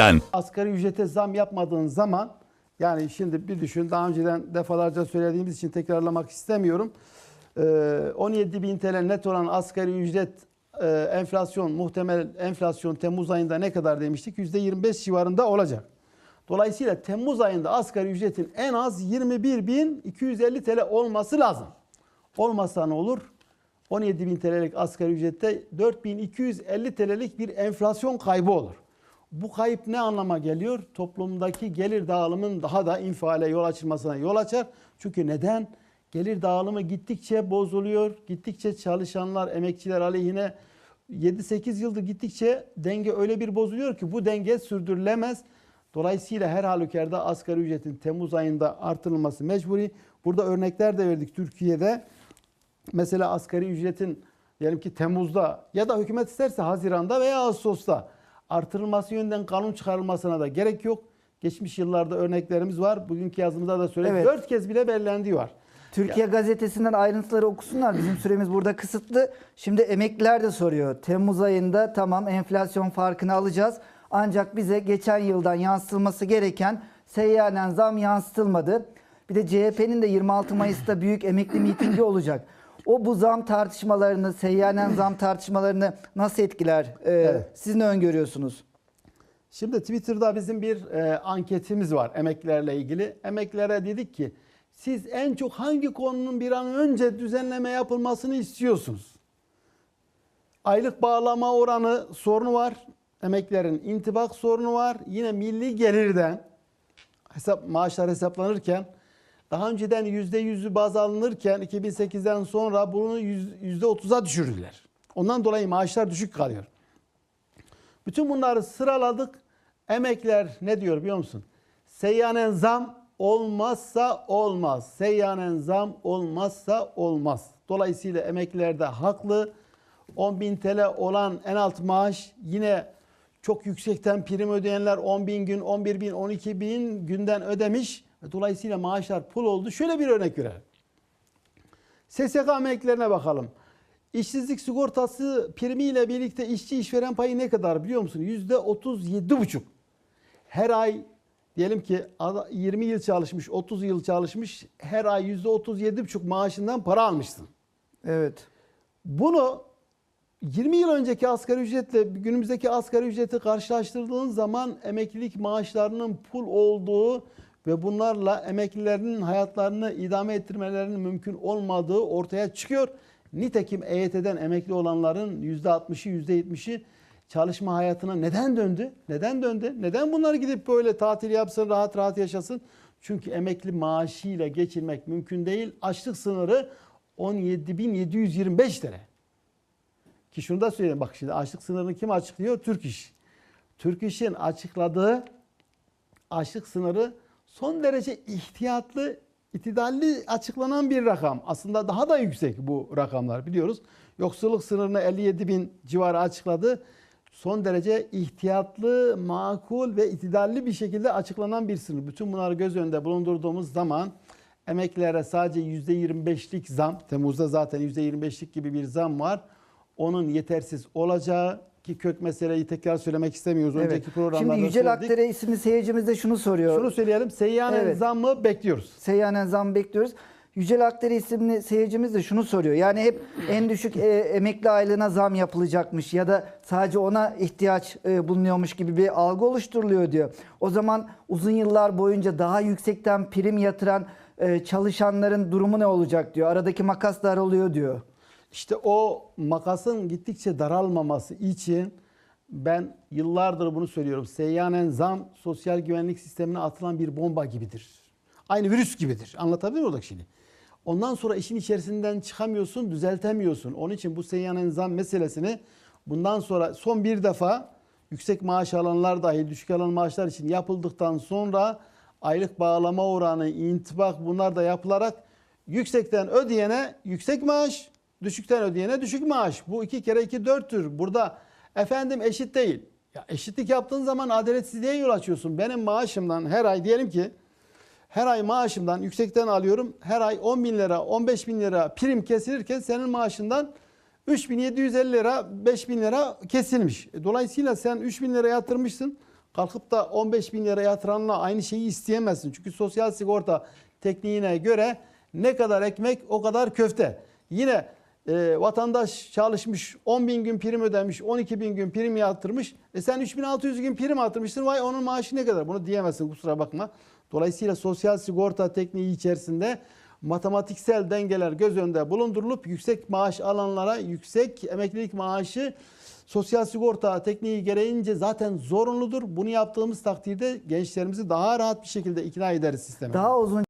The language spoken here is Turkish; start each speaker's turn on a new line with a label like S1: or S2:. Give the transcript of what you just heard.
S1: Aslan.
S2: asgari ücrete zam yapmadığın zaman yani şimdi bir düşün daha önceden defalarca söylediğimiz için tekrarlamak istemiyorum. Ee, 17 bin TL net olan asgari ücret e, enflasyon muhtemel enflasyon Temmuz ayında ne kadar demiştik? %25 civarında olacak. Dolayısıyla Temmuz ayında asgari ücretin en az 21.250 TL olması lazım. Olmazsa ne olur? 17 bin TL'lik asgari ücrette 4250 TL'lik bir enflasyon kaybı olur. Bu kayıp ne anlama geliyor? Toplumdaki gelir dağılımın daha da infiale yol açılmasına yol açar. Çünkü neden? Gelir dağılımı gittikçe bozuluyor. Gittikçe çalışanlar, emekçiler aleyhine 7-8 yıldır gittikçe denge öyle bir bozuluyor ki bu denge sürdürülemez. Dolayısıyla her halükarda asgari ücretin Temmuz ayında artırılması mecburi. Burada örnekler de verdik Türkiye'de. Mesela asgari ücretin diyelim ki Temmuz'da ya da hükümet isterse Haziran'da veya Ağustos'ta artırılması yönünden kanun çıkarılmasına da gerek yok. Geçmiş yıllarda örneklerimiz var. Bugünkü yazımızda da söyledik.
S3: Evet.
S2: Dört kez bile belirlendiği var.
S3: Türkiye Gazetesi'nden ayrıntıları okusunlar. Bizim süremiz burada kısıtlı. Şimdi emekliler de soruyor. Temmuz ayında tamam enflasyon farkını alacağız. Ancak bize geçen yıldan yansıtılması gereken seyyanen zam yansıtılmadı. Bir de CHP'nin de 26 Mayıs'ta büyük emekli mitingi olacak. O bu zam tartışmalarını, seyyanen zam tartışmalarını nasıl etkiler? Ee,
S2: Evet.
S3: Siz ne öngörüyorsunuz?
S2: Şimdi Twitter'da bizim bir e, anketimiz var emeklilerle ilgili. Emeklilere dedik ki siz en çok hangi konunun bir an önce düzenleme yapılmasını istiyorsunuz? Aylık bağlama oranı sorunu var. Emeklilerin intibak sorunu var. Yine milli gelirden hesap maaşlar hesaplanırken daha önceden %100'ü baz alınırken 2008'den sonra bunu yüz- %30'a düşürdüler. Ondan dolayı maaşlar düşük kalıyor. Bütün bunları sıraladık. Emekler ne diyor biliyor musun? Seyyanen zam olmazsa olmaz. Seyyanen zam olmazsa olmaz. Dolayısıyla emekliler de haklı. 10.000 TL olan en alt maaş yine çok yüksekten prim ödeyenler 10 bin gün, 11 bin, 12 bin günden ödemiş. Dolayısıyla maaşlar pul oldu. Şöyle bir örnek verelim. SSK emeklilerine bakalım. İşsizlik sigortası primiyle birlikte işçi işveren payı ne kadar biliyor musun? Yüzde 37,5. Her ay diyelim ki ada- 20 yıl çalışmış, 30 yıl çalışmış. Her ay yüzde 37,5 maaşından para almışsın.
S3: Evet.
S2: Bunu 20 yıl önceki asgari ücretle günümüzdeki asgari ücreti karşılaştırdığın zaman emeklilik maaşlarının pul olduğu ve bunlarla emeklilerin hayatlarını idame ettirmelerinin mümkün olmadığı ortaya çıkıyor. Nitekim EYT'den emekli olanların %60'ı %70'i çalışma hayatına neden döndü? Neden döndü? Neden bunlar gidip böyle tatil yapsın, rahat rahat yaşasın? Çünkü emekli maaşıyla geçirmek mümkün değil. Açlık sınırı 17.725 TL. Ki şunu da söyleyeyim bak şimdi açlık sınırını kim açıklıyor? Türk İş. Türk İş'in açıkladığı açlık sınırı son derece ihtiyatlı, itidalli açıklanan bir rakam. Aslında daha da yüksek bu rakamlar biliyoruz. Yoksulluk sınırını 57 bin civarı açıkladı. Son derece ihtiyatlı, makul ve itidalli bir şekilde açıklanan bir sınır. Bütün bunları göz önünde bulundurduğumuz zaman emeklilere sadece %25'lik zam, Temmuz'da zaten %25'lik gibi bir zam var. Onun yetersiz olacağı ki kök meseleyi tekrar söylemek istemiyoruz.
S3: evet.
S2: Önceki programlarda
S3: Şimdi Yücel
S2: söyledik.
S3: Akdere isimli seyircimiz de şunu soruyor.
S2: Şunu söyleyelim. Seyyanen
S3: Evet.
S2: zammı bekliyoruz.
S3: Seyyanen zam bekliyoruz. Yücel Akdere isimli seyircimiz de şunu soruyor. Yani hep en düşük e, emekli aylığına zam yapılacakmış ya da sadece ona ihtiyaç e, bulunuyormuş gibi bir algı oluşturuluyor diyor. O zaman uzun yıllar boyunca daha yüksekten prim yatıran e, çalışanların durumu ne olacak diyor. Aradaki makas daralıyor diyor.
S2: İşte o makasın gittikçe daralmaması için ben yıllardır bunu söylüyorum. Seyyanen zam sosyal güvenlik sistemine atılan bir bomba gibidir. Aynı virüs gibidir. Anlatabiliyor muyum şeyi? Ondan sonra işin içerisinden çıkamıyorsun, düzeltemiyorsun. Onun için bu seyyanen zam meselesini bundan sonra son bir defa yüksek maaş alanlar dahil düşük alan maaşlar için yapıldıktan sonra aylık bağlama oranı, intibak bunlar da yapılarak yüksekten ödeyene yüksek maaş, düşükten ödeyene düşük maaş. Bu iki kere iki dörttür. Burada efendim eşit değil. Ya eşitlik yaptığın zaman adaletsizliğe yol açıyorsun. Benim maaşımdan her ay diyelim ki her ay maaşımdan yüksekten alıyorum. Her ay 10 bin lira, 15 bin lira prim kesilirken senin maaşından 3750 lira, 5000 lira kesilmiş. E, Dolayısıyla sen 3000 lira yatırmışsın. kalkıp da 15 bin lira yatıranla aynı şeyi isteyemezsin. Çünkü sosyal sigorta tekniğine göre ne kadar ekmek o kadar köfte. Yine e, vatandaş çalışmış 10 bin gün prim ödemiş 12 bin gün prim yatırmış. E sen 3600 gün prim yatırmışsın vay onun maaşı ne kadar bunu diyemezsin kusura bakma. Dolayısıyla sosyal sigorta tekniği içerisinde matematiksel dengeler göz önünde bulundurulup yüksek maaş alanlara yüksek emeklilik maaşı sosyal sigorta tekniği gereğince zaten zorunludur. Bunu yaptığımız takdirde gençlerimizi daha rahat bir şekilde ikna ederiz sisteme.
S3: Daha uzun